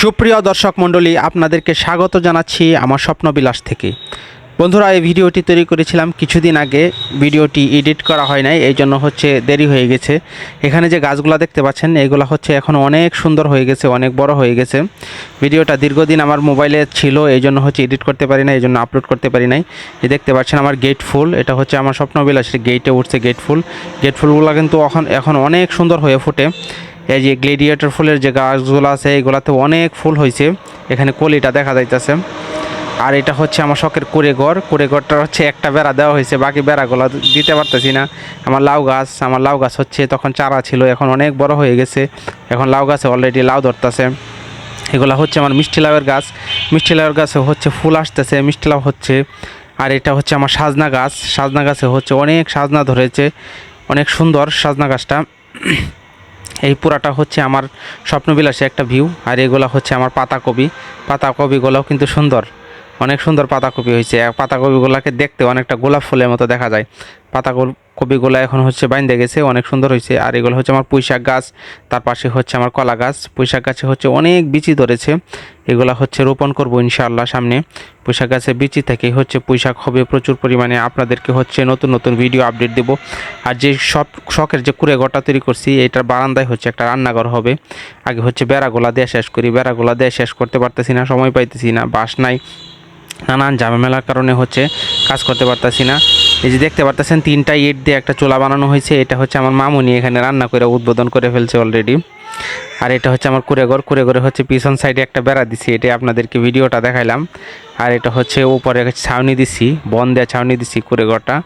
সুপ্রিয় দর্শক মণ্ডলী, আপনাদেরকে স্বাগত জানাচ্ছি আমার স্বপ্নবিলাস থেকে। বন্ধুরা, এই ভিডিওটি তৈরি করেছিলাম কিছুদিন আগে। ভিডিওটি এডিট করা হয় নাই, এই জন্য হচ্ছে দেরি হয়ে গেছে। এখানে যে গাছগুলো দেখতে পাচ্ছেন, এগুলো হচ্ছে এখন অনেক সুন্দর হয়ে গেছে, অনেক বড় হয়ে গেছে। ভিডিওটা দীর্ঘদিন আমার মোবাইলে ছিল, এই জন্য হচ্ছে এডিট করতে পারি না এই জন্য আপলোড করতে পারি নাই। এই দেখতে পাচ্ছেন আমার গেট ফুল এটা হচ্ছে আমার স্বপ্নবিলাসের গেটে উঠছে গেট ফুল গেট ফুলগুলো কিন্তু এখন এখন অনেক সুন্দর হয়ে ফুটে। এই যে গ্লেডিয়েটর ফুলের যে গাছগুলো আছে এইগুলাতে অনেক ফুল হয়েছে। এখানে কলিটা দেখা যাইতেছে। আর এটা হচ্ছে আমার শখের কুড়েঘর কুড়েঘরটা হচ্ছে একটা বেড়া দেওয়া হয়েছে, বাকি বেড়াগুলো দিতে পারতেছি না। আমার লাউ গাছ, আমার লাউ গাছ হচ্ছে তখন চারা ছিল, এখন অনেক বড় হয়ে গেছে। এখন লাউ গাছে অলরেডি লাউ ধরতেছে। এগুলো হচ্ছে আমার মিষ্টি লাউয়ের গাছ। মিষ্টি লাউয়ের গাছে হচ্ছে ফুল আসতেছে, মিষ্টি লাউ হচ্ছে। আর এটা হচ্ছে আমার সাজনা গাছ। সাজনা গাছে হচ্ছে অনেক সাজনা ধরেছে। অনেক সুন্দর সাজনা গাছটা। এই পুরাটা হচ্ছে আমার স্বপ্নবিলাসী একটা ভিউ আর এগুলো হচ্ছে আমার পাতাকপি পাতাকপিগুলোও কিন্তু সুন্দর। অনেক সুন্দর পাতাকপি হয়েছে। পাতাকপিগুলোকে দেখতে অনেকটা গোলাপ ফুলের মতো দেখা যায়। পাতা কপিগুলো এখন হচ্ছে বাইন্দে গেছে, অনেক সুন্দর হয়েছে। আর এগুলো হচ্ছে আমার পুঁইশাক গাছ, তার পাশে হচ্ছে আমার কলা গাছ। পুঁইশাক গাছে হচ্ছে অনেক বিচি ধরেছে। এগুলো হচ্ছে রোপণ করব ইনশাআল্লাহ সামনে। পুঁইশাক গাছে বিচি থেকে হচ্ছে পুঁইশাক হবে প্রচুর পরিমাণে। আপনাদেরকে হচ্ছে নতুন নতুন ভিডিও আপডেট দেবো। আর যে সব শখের যে কুড়ে ঘরটা তৈরি করছি এটার বারান্দায় হচ্ছে একটা রান্নাঘর হবে। আগে হচ্ছে বেড়াগুলা দিয়ে শেষ করি। বেড়াগুলা দিয়ে শেষ করতে পারতেছি না, সময় পাইতেছি না, বাস নাই। নানান ঝামেলার কারণে হচ্ছে কাজ করতে পারতাছি না। এই যে দেখতে পারতেছেন, তিনটা ইট দিয়ে একটা চোলা বানানো হয়েছে। এটা হচ্ছে আমার মামুনি এখানে রান্না করে উদ্বোধন করে ফেলছে অলরেডি আর এটা হচ্ছে আমার কুড়েঘর। কুড়েঘরে হচ্ছে পিছন সাইডে একটা বেড়া দিছি, এটা আপনাদেরকে ভিডিওটা দেখাইলাম। আর এটা হচ্ছে উপরে ছাউনি দিছি, বন দেওয়া ছাউনি দিছি কুড়েঘরটা।